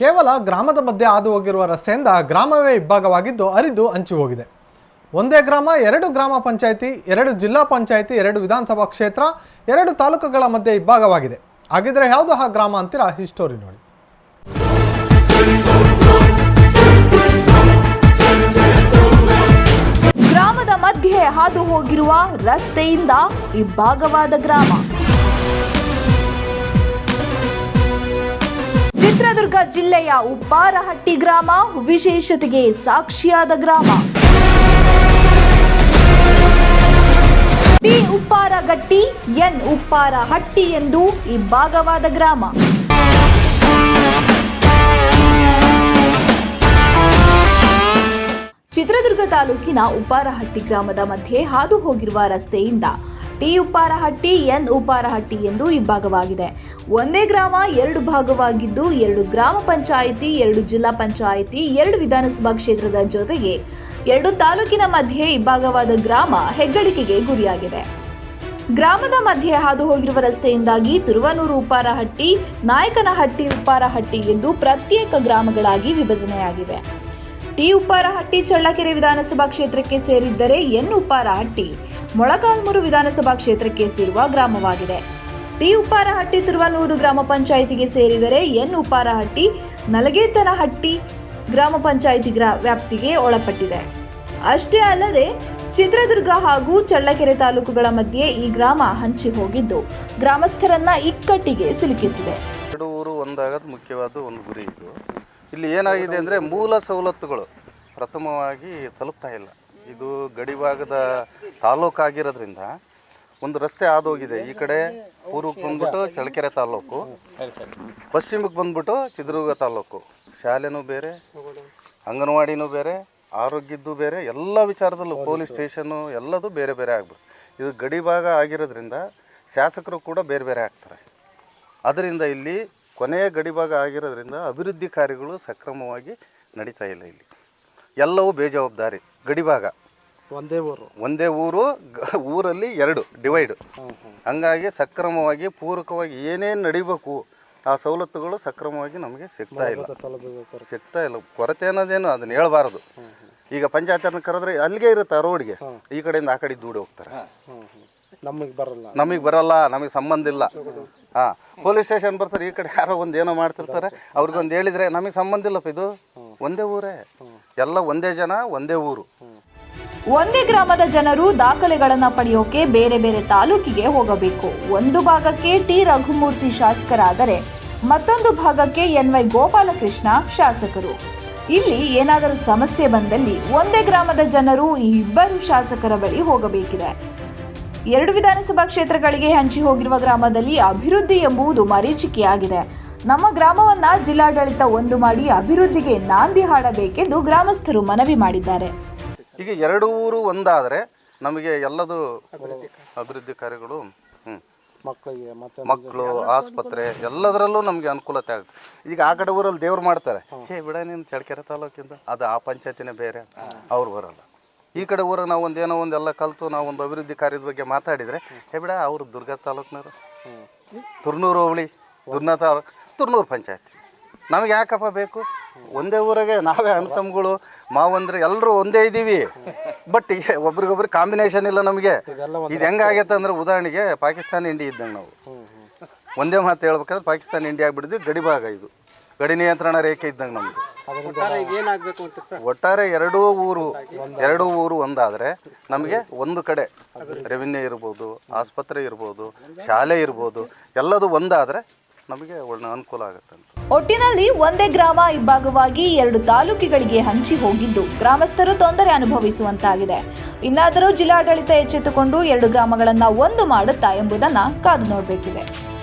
ಕೇವಲ ಗ್ರಾಮದ ಮಧ್ಯೆ ಹಾದು ಹೋಗಿರುವ ರಸ್ತೆಯಿಂದ ಗ್ರಾಮವೇ ಇಬ್ಬಾಗವಾಗಿದ್ದು ಅರಿದು ಹಂಚಿ ಹೋಗಿದೆ. ಒಂದೇ ಗ್ರಾಮ, ಎರಡು ಗ್ರಾಮ ಪಂಚಾಯಿತಿ, ಎರಡು ಜಿಲ್ಲಾ ಪಂಚಾಯಿತಿ, ಎರಡು ವಿಧಾನಸಭಾ ಕ್ಷೇತ್ರ, ಎರಡು ತಾಲೂಕುಗಳ ಮಧ್ಯೆ ಇಬ್ಬಾಗವಾಗಿದೆ ಹಾಗಿದ್ರೆ ಯಾವುದು ಆ ಗ್ರಾಮ ಅಂತೀರಾ? ಹಿಸ್ಟೋರಿ ಸ್ಟೋರಿ ನೋಡಿ. ಗ್ರಾಮದ ಮಧ್ಯೆ ಹಾದು ಹೋಗಿರುವ ರಸ್ತೆಯಿಂದ ಇಬ್ಬಾಗವಾದ ಗ್ರಾಮ. ಚಿತ್ರದುರ್ಗ ಜಿಲ್ಲೆಯ ಉಪ್ಪಾರಹಟ್ಟಿ ಗ್ರಾಮ ವಿಶೇಷತೆಗೆ ಸಾಕ್ಷಿಯಾದ ಗ್ರಾಮ. ಟಿ ಉಪ್ಪಾರಗಟ್ಟಿ, ಎನ್ ಉಪ್ಪಾರಹಟ್ಟಿ ಎಂದು ಇಬ್ಬಾಗವಾದ ಗ್ರಾಮ. ಚಿತ್ರದುರ್ಗ ತಾಲೂಕಿನ ಉಪ್ಪಾರಹಟ್ಟಿ ಗ್ರಾಮದ ಮಧ್ಯೆ ಹಾದು ಹೋಗಿರುವ ರಸ್ತೆಯಿಂದ ಟಿ ಉಪ್ಪಾರಹಟ್ಟಿ, ಎನ್ ಉಪ್ಪಾರಹಟ್ಟಿ ಎಂದು ಇಬ್ಬಾಗವಾಗಿದೆ ಒಂದೇ ಗ್ರಾಮ, ಎರಡು ಭಾಗವಾಗಿದ್ದು ಎರಡು ಗ್ರಾಮ ಪಂಚಾಯಿತಿ, ಎರಡು ಜಿಲ್ಲಾ ಪಂಚಾಯಿತಿ, ಎರಡು ವಿಧಾನಸಭಾ ಕ್ಷೇತ್ರದ ಜೊತೆಗೆ ಎರಡು ತಾಲೂಕಿನ ಮಧ್ಯೆ ಇಬ್ಬಾಗವಾದ ಗ್ರಾಮ ಹೆಗ್ಗಳಿಕೆಗೆ ಗುರಿಯಾಗಿದೆ. ಗ್ರಾಮದ ಮಧ್ಯೆ ಹಾದು ಹೋಗಿರುವ ರಸ್ತೆಯಿಂದಾಗಿ ತುರುವನೂರು ಉಪ್ಪಾರಹಟ್ಟಿ, ನಾಯಕನಹಟ್ಟಿ ಉಪ್ಪಾರಹಟ್ಟಿ ಎಂದು ಪ್ರತ್ಯೇಕ ಗ್ರಾಮಗಳಾಗಿ ವಿಭಜನೆಯಾಗಿವೆ. ಟಿ ಉಪ್ಪಾರಹಟ್ಟಿ ಚಳ್ಳಕೆರೆ ವಿಧಾನಸಭಾ ಕ್ಷೇತ್ರಕ್ಕೆ ಸೇರಿದ್ದರೆ ಎನ್ ಉಪ್ಪಾರಹಟ್ಟಿ, ಮೊಳಕಾಲ್ಮೂರು ವಿಧಾನಸಭಾ ಕ್ಷೇತ್ರಕ್ಕೆ ಸೇರುವ ಗ್ರಾಮವಾಗಿದೆ. ಟಿ ಉಪ್ಪಾರಹಟ್ಟಿ ತಿರುವನೂರು ಗ್ರಾಮ ಪಂಚಾಯಿತಿಗೆ ಸೇರಿದರೆ ಎನ್ ಉಪ್ಪಾರಹಟ್ಟಿ, ನಲಗೇತನಹಟ್ಟಿ ಗ್ರಾಮ ಪಂಚಾಯಿತಿ ಗ್ರಾ ವ್ಯಾಪ್ತಿಗೆ ಒಳಪಟ್ಟಿದೆ. ಅಷ್ಟೇ ಅಲ್ಲದೆ ಚಿತ್ರದುರ್ಗ ಹಾಗೂ ಚಳ್ಳಕೆರೆ ತಾಲೂಕುಗಳ ಮಧ್ಯೆ ಈ ಗ್ರಾಮ ಹಂಚಿ ಹೋಗಿದ್ದು, ಗ್ರಾಮಸ್ಥರನ್ನ ಇಕ್ಕಟ್ಟಿಗೆ ಸಿಲುಕಿಸಿದೆ. ಎರಡು ಊರು ಒಂದಾಗದ ಮುಖ್ಯವಾದ ಒಂದು ಗುರಿ ಇದು. ಇಲ್ಲಿ ಏನಾಗಿದೆ ಅಂದರೆ ಮೂಲ ಸವಲತ್ತುಗಳು ಪ್ರಥಮವಾಗಿ ತಲುಪ್ತಾ ಇಲ್ಲ. ಇದು ಗಡಿಭಾಗದ ತಾಲೂಕಾಗಿರೋದ್ರಿಂದ ಒಂದು ರಸ್ತೆ ಆದೋಗಿದೆ ಈ ಕಡೆ ಪೂರ್ವಕ್ಕೆ ಬಂದ್ಬಿಟ್ಟು ಚಳ್ಳಕೆರೆ ತಾಲೂಕು ಪಶ್ಚಿಮಕ್ಕೆ ಬಂದ್ಬಿಟ್ಟು ಚಿತ್ರದುರ್ಗ ತಾಲೂಕು ಶಾಲೆನೂ ಬೇರೆ, ಅಂಗನವಾಡಿನೂ ಬೇರೆ, ಆರೋಗ್ಯದ್ದು ಬೇರೆ, ಎಲ್ಲ ವಿಚಾರದಲ್ಲೂ ಪೊಲೀಸ್ ಸ್ಟೇಷನ್ನು ಎಲ್ಲದೂ ಬೇರೆ ಬೇರೆ ಆಗ್ಬಿಡ್ತು ಇದು ಗಡಿಭಾಗ ಆಗಿರೋದ್ರಿಂದ ಶಾಸಕರು ಕೂಡ ಬೇರೆ ಬೇರೆ ಆಗ್ತಾರೆ. ಅದರಿಂದ ಇಲ್ಲಿ ಕೊನೆಯ ಗಡಿಭಾಗ ಆಗಿರೋದ್ರಿಂದ ಅಭಿವೃದ್ಧಿ ಕಾರ್ಯಗಳು ಸಕ್ರಮವಾಗಿ ನಡೀತಾ ಇಲ್ಲ ಇಲ್ಲಿ. ಎಲ್ಲವೂ ಬೇಜವಾಬ್ದಾರಿ ಗಡಿಭಾಗ ಒಂದೇ ಊರು. ಒಂದೇ ಊರು ಗ- ಊರಲ್ಲಿ ಎರಡು ಡಿವೈಡು ಹಂಗಾಗಿ ಸಕ್ರಮವಾಗಿ ಪೂರಕವಾಗಿ ಏನೇನು ನಡಿಬೇಕು ಆ ಸವಲತ್ತುಗಳು ಸಕ್ರಮವಾಗಿ ನಮಗೆ ಸಿಗ್ತಾ ಇಲ್ಲ. ಸಿಗ್ತಾ ಇಲ್ಲ. ಕೊರತೆ ಅನ್ನೋದೇನು ಅದನ್ನ ಹೇಳಬಾರದು. ಈಗ ಪಂಚಾಯತ್ನ ಕರೆದ್ರೆ ಅಲ್ಲಿಗೆ ಇರುತ್ತೆ ಆ ರೋಡ್ಗೆ. ಈ ಕಡೆಯಿಂದ ಆ ಕಡೆ ದೂಡಿ ಹೋಗ್ತಾರೆ. ನಮಗೆ ಬರಲ್ಲ. ನಮಗೆ ಬರಲ್ಲ ನಮಗೆ ಸಂಬಂಧ ಇಲ್ಲ. ಹಾಂ. ಪೊಲೀಸ್ ಸ್ಟೇಷನ್ ಬರ್ತಾರೆ ಈ ಕಡೆ ಯಾರೋ ಒಂದು ಏನೋ ಮಾಡ್ತಿರ್ತಾರೆ. ಅವ್ರಿಗೊಂದು ಹೇಳಿದ್ರೆ ನಮಗೆ ಸಂಬಂಧ ಇಲ್ಲಪ್ಪ ಇದು. ಒಂದೇ ಊರೇ. ಎಲ್ಲ ಒಂದೇ ಜನ ಒಂದೇ ಊರು. ಒಂದೇ ಗ್ರಾಮದ ಜನರು ದಾಖಲೆಗಳನ್ನು ಪಡೆಯೋಕೆ ಬೇರೆ ಬೇರೆ ತಾಲೂಕಿಗೆ ಹೋಗಬೇಕು. ಒಂದು ಭಾಗಕ್ಕೆ ಟಿ. ರಘುಮೂರ್ತಿ ಶಾಸಕರಾದರೆ ಮತ್ತೊಂದು ಭಾಗಕ್ಕೆ ಎನ್. ವೈ. ಗೋಪಾಲಕೃಷ್ಣ ಶಾಸಕರು. ಇಲ್ಲಿ ಏನಾದರೂ ಸಮಸ್ಯೆ ಬಂದಲ್ಲಿ ಒಂದೇ ಗ್ರಾಮದ ಜನರು ಈ ಇಬ್ಬರು ಶಾಸಕರ ಬಳಿ ಹೋಗಬೇಕಿದೆ. ಎರಡು ವಿಧಾನಸಭಾ ಕ್ಷೇತ್ರಗಳಿಗೆ ಹಂಚಿ ಹೋಗಿರುವ ಗ್ರಾಮದಲ್ಲಿ ಅಭಿವೃದ್ಧಿ ಎಂಬುದು ಮರೀಚಿಕೆಯಾಗಿದೆ. ನಮ್ಮ ಗ್ರಾಮವನ್ನ ಜಿಲ್ಲಾಡಳಿತ ಒಂದು ಮಾಡಿ ಅಭಿವೃದ್ಧಿಗೆ ನಾಂದಿ ಹಾಡಬೇಕೆಂದು ಗ್ರಾಮಸ್ಥರು ಮನವಿ ಮಾಡಿದ್ದಾರೆ. ಈಗ ಎರಡು ಊರು ಒಂದಾದರೆ ನಮಗೆ ಎಲ್ಲದು ಅಭಿವೃದ್ಧಿ ಕಾರ್ಯಗಳು ಹ್ಞೂ ಮಕ್ಕಳಿಗೆ ಮತ್ತೆ ಮಕ್ಕಳು ಆಸ್ಪತ್ರೆ ಎಲ್ಲದರಲ್ಲೂ ನಮಗೆ ಅನುಕೂಲತೆ ಆಗುತ್ತೆ. ಈಗ ಆ ಕಡೆ ಊರಲ್ಲಿ ದೇವ್ರು ಮಾಡ್ತಾರೆ. ಹೇ. ಬಿಡ ನೀನು ಚಳ್ಳಕೆರೆ ತಾಲೂಕಿಂದ. ಅದು ಆ ಪಂಚಾಯತಿನೇ ಬೇರೆ. ಅವ್ರು ಬರಲ್ಲ. ಈ ಕಡೆ ಊರಾಗ ನಾವು ಒಂದು ಏನೋ ಒಂದೆಲ್ಲ ಕಲಿತು ನಾವು ಒಂದು ಅಭಿವೃದ್ಧಿ ಕಾರ್ಯದ ಬಗ್ಗೆ ಮಾತಾಡಿದರೆ ಹೇ ಬಿಡ ಅವರು ದುರ್ಗಾ ತಾಲೂಕಿನವರು. ತುರ್ನೂರು ಹೋಬಳಿ ದುರ್ನಾ ತಾಲೂಕು ತುರ್ನೂರು ಪಂಚಾಯತಿ. ನಮಗೆ ಯಾಕಪ್ಪ ಬೇಕು? ಒಂದೇ ಊರಾಗೆ ನಾವೇ ಅಣ್ಣ ತಮ್ಮಗಳು ಮಾವಂದ್ರೆ ಎಲ್ಲರೂ ಒಂದೇ ಇದ್ದೀವಿ ಬಟ್ ಒಬ್ರಿಗೊಬ್ರು ಕಾಂಬಿನೇಷನ್ ಇಲ್ಲ ನಮಗೆ. ಇದು ಹೆಂಗಾಗೈತೆ ಅಂದ್ರೆ ಉದಾಹರಣೆಗೆ ಪಾಕಿಸ್ತಾನ ಇಂಡಿ ಇದ್ದಂಗೆ ನಾವು. ಒಂದೇ ಮಾತು ಹೇಳ್ಬೇಕಂದ್ರೆ ಪಾಕಿಸ್ತಾನ ಇಂಡಿಯಾ ಗಡಿ ಭಾಗ ಇದು. ಗಡಿ ನಿಯಂತ್ರಣ ರೇಖೆ ಇದ್ದಂಗೆ ನಮ್ದು. ಏನಾಗಬೇಕು ಅಂತ ಸರ್? ಒಟ್ಟಾರೆ ಎರಡೂ ಊರು ಎರಡೂ ಊರು ಒಂದಾದರೆ ನಮಗೆ ಒಂದು ಕಡೆ ರೆವಿನ್ಯೂ ಇರ್ಬೋದು ಆಸ್ಪತ್ರೆ ಇರ್ಬೋದು ಶಾಲೆ ಇರ್ಬೋದು ಎಲ್ಲದು ಒಂದಾದರೆ ನಮಗೆ ಒಳ್ಳೆ ಅನುಕೂಲ ಆಗುತ್ತೆ ಒಟ್ಟಿನಲ್ಲಿ ಒಂದೇ ಗ್ರಾಮ ಇಬ್ಬಾಗವಾಗಿ ಎರಡು ತಾಲೂಕಿಗಳಿಗೆ ಹಂಚಿ ಹೋಗಿದ್ದು. ಗ್ರಾಮಸ್ಥರು ತೊಂದರೆ ಅನುಭವಿಸುವಂತಾಗಿದೆ. ಇನ್ನಾದರೂ ಜಿಲ್ಲಾಡಳಿತ ಎಚ್ಚೆತ್ತುಕೊಂಡು ಎರಡು ಗ್ರಾಮಗಳನ್ನ ಒಂದು ಮಾಡುತ್ತಾ ಎಂಬುದನ್ನ ಕಾದು ನೋಡಬೇಕಿದೆ.